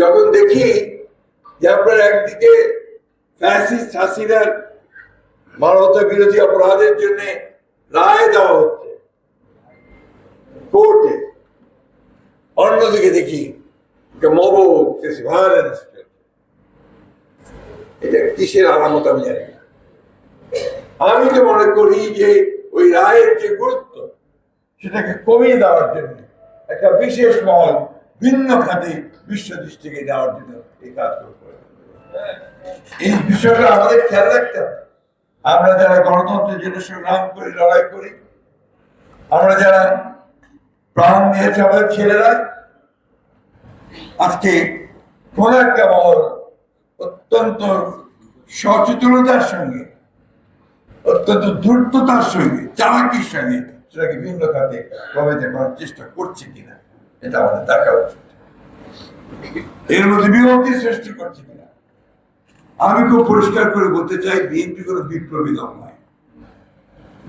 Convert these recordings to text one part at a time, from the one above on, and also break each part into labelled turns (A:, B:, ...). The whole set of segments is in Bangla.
A: যখন দেখি যে আপনার একদিকে ফ্যাসিস্ট হাসিনার মানবতা বিরোধী অপরাধের জন্য রায় দেওয়া হচ্ছে, কোর্টে, অন্যদিকে দেখি মব ভায়োলেন্স এটা কিসের আলামত আমি জানি আমি তো মনে করি যে ওই রায়ের যে গুরুত্ব, সেটাকে কমিয়ে দেওয়ার জন্য একটা বিশেষ মহল ভিন্ন খাতে বিশ্ব দৃষ্টিকে দেওয়ার জন্য এই কাজগুলো করে এই বিষয়টা আমাদের খেয়াল রাখতে হবে। আমরা যারা গণতন্ত্রের জন্য সংগ্রাম করি, লড়াই করি, আমরা যারা প্রাণ দিয়েছে আমাদের ছেলেরা, আজকে কোন একটা মহল অত্যন্ত সচেতনতার সঙ্গে, অত্যন্ত দ্রুততার সঙ্গে, চালাকির সঙ্গে সেটাকে ভিন্ন খাতে প্রভাবিত করার চেষ্টা করছে কিনা। এটা আমাদের দেখা উচিত। এর মধ্যে বিভক্তি সৃষ্টি করছে কিনা? আমি খুব পরিষ্কার করে বলতে চাই, বিএনপি কোনো বিপ্লবী দল নয়।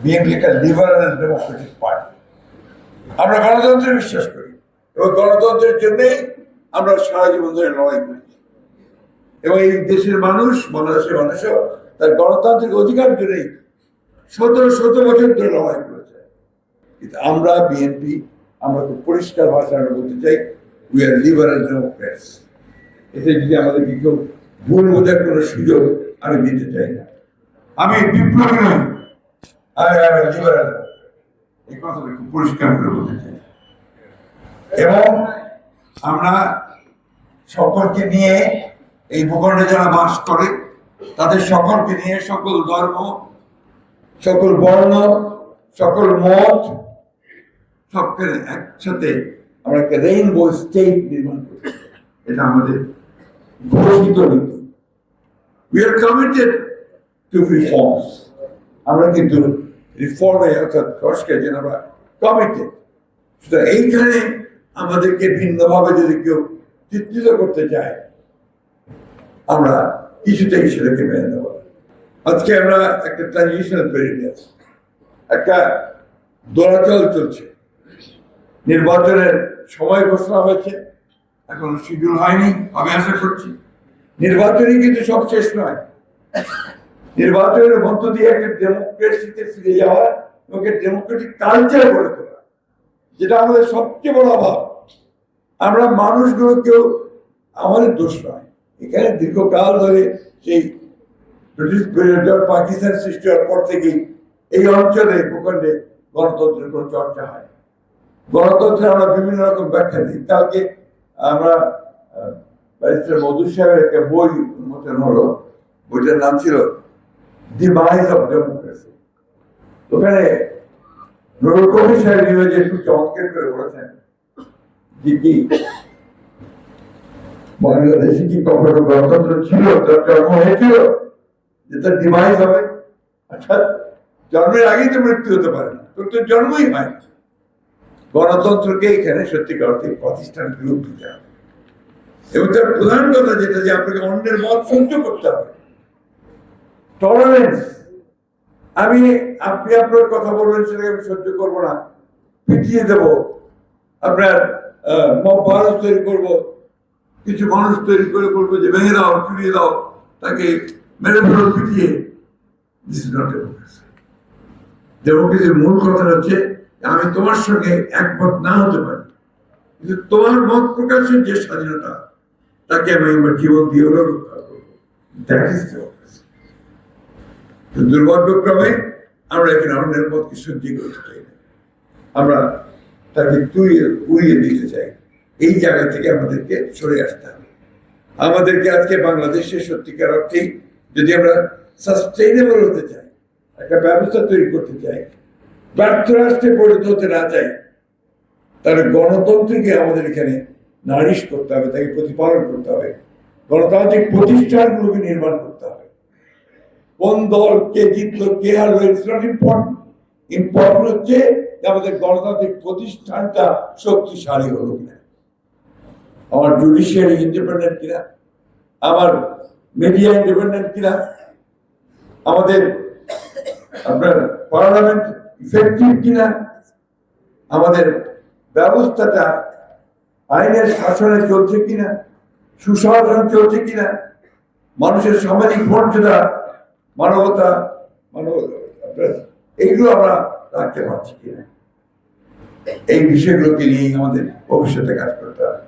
A: বিএনপি একটা লিবারাল ডেমোক্রেটিক পার্টি আমরা গণতন্ত্রে বিশ্বাস করি এবং গণতন্ত্রের জন্যই আমরা সারা জীবন ধরে লড়াই করেছি। এবং এই দেশের মানুষ, বাংলাদেশের মানুষও তার গণতান্ত্রিক অধিকার জন্যই সতেরো শত বছর ধরে লড়াই করেছে। কিন্তু আমরা বিএনপি আমরা খুব পরিষ্কার ভাষায় আমরা বলতে চাই উই আর লিবারাল ডেমোক্রেটস এতে যদি আমাদেরকে কেউ ভুল বোঝার কোনো সুযোগ আমি দিতে চাই না। আমি বিপ্লবী নই আমি আমি লিবারাল এই কথাটা খুব পরিষ্কার করে বলতে চাই। এবং আমরা সকলকে নিয়ে এই ভূখণ্ডে যারা বাস করে, তাদের সকলকে নিয়ে সকল ধর্ম, সকল বর্ণ, সকল মত সবকে একসাথে আমরা একটা রেইনবো স্টেট নির্মাণ করি। এটা আমাদের ঘোষিত নীতি। We are committed to reforms আমরা কিন্তু রিফর্মে অর্থাৎ সংস্কারের জন্য আমরা কমিটেড সুতরাং এইখানে আমাদেরকে ভিন্নভাবে যদি কেউ চিত্রিত করতে চায়, আমরা কিছুতেই সেটাকে মেনে নেব। আজকে আমরা একটা ট্রানজিশনাল পিরিয়ড আছি। একটা দোলাচল চলছে। নির্বাচনের সময় ঘোষণা হয়েছে, এখন শিডিউল হয়নি, আমি আশা করছি। নির্বাচনই কিন্তু সব শেষ নয়। নির্বাচনের মধ্য দিয়ে একটা ডেমোক্রেসিতে ফিরে যাওয়া এবং ডেমোক্রেটিক কালচার গড়ে তোলা, যেটা আমাদের সবচেয়ে বড় অভাব। আমরা মানুষগুলোকেও আমাদের দোষ নয়। এখানে দীর্ঘকাল ধরে সেই ব্রিটিশ পাকিস্তান সৃষ্টি হওয়ার পর থেকেই এই অঞ্চলে ভূখণ্ডে গণতন্ত্রের কোনো চর্চা হয় গণতন্ত্রে আমরা বিভিন্ন রকম ব্যাখ্যা দিই। কালকে আমরা ব্যারিস্টার মধুর সাহেবের একটা বই উন্মোচন হলো। বইটার নাম ছিল দি মাইজ অফ ডেমোক্রেসি ওখানে নুরুল কবির সাহেব একটু চমৎকার করে বলেছেন যে কি, বাংলাদেশে কি কখনো গণতন্ত্র ছিল, তার জন্ম হয়েছিল? যে তার ডিমাইজ হবে? অর্থাৎ জন্মের আগেই তো মৃত্যু হতে পারে না। তোর তো জন্মই হয় গণতন্ত্রকে এখানে সত্যিকার অর্থে প্রতিষ্ঠান রূপ দিতে হবে। এবং তার প্রধান কথা যেটা যে আপনাকে অন্যের মত সহ্য করতে হবে। টলারেন্স আমি, আপনি আপনার কথা বলবেন সেটাকে আমি সহ্য করব না। পিটিয়ে দেব। আপনার ভারত তৈরি করব। কিছু মানুষ তৈরি করে বলব যে ভেঙে দাও, চুরিয়ে দাও, তাকে মেরে ফেলো, পিটিয়ে। দিস নট ডেমোক্রেসি ডেমোক্রেসির মূল কথা হচ্ছে আমি তোমার সঙ্গে একমত না হতে পারি। কিন্তু তোমার মত প্রকাশের যে স্বাধীনতা, তাকে আমি আমার জীবন দিয়ে রক্ষা করব। দুর্ভাগ্যক্রমে আমরা এখানে অন্যের মতকে সহ্য করতে চাই না। আমরা তাকে তুইয়ে উড়িয়ে দিতে চাই। এই জায়গা থেকে আমাদেরকে সরে আসতে হবে। আমাদেরকে আজকে বাংলাদেশে সত্যিকার অর্থেই যদি আমরা সাস্টেইনেবল হতে চাই, একটা ব্যবস্থা তৈরি করতে চাই ব্যর্থ রাষ্ট্রে পরিণত হতে না চাই, তাহলে গণতন্ত্রকে আমাদের এখানে নারিশ করতে হবে, তাকে প্রতিপালন করতে হবে। গণতান্ত্রিক প্রতিষ্ঠানগুলোকে নির্মাণ করতে হবে। কোন দল কে জিতলো, কে হারলো ইটস নট ইম্পর্টেন্ট ইম্পর্টেন্ট হচ্ছে আমাদের গণতান্ত্রিক প্রতিষ্ঠানটা শক্তিশালী হলো কিনা। আমার জুডিশিয়ারি ইন্ডিপেন্ডেন্ট কিনা? আমার মিডিয়া ইন্ডিপেন্ডেন্ট কিনা? আমাদের আপনার পার্লামেন্ট ইফেক্টিভ কিনা? আমাদের ব্যবস্থাটা আইনের শাসনে চলছে কিনা? সুশাসন চলছে কিনা? মানুষের সামাজিক মর্যাদা, মানবতা মানবতা এইগুলো আমরা রাখতে পারছি কিনা? এই বিষয়গুলোকে নিয়ে আমাদের ভবিষ্যতে কাজ করতে হবে।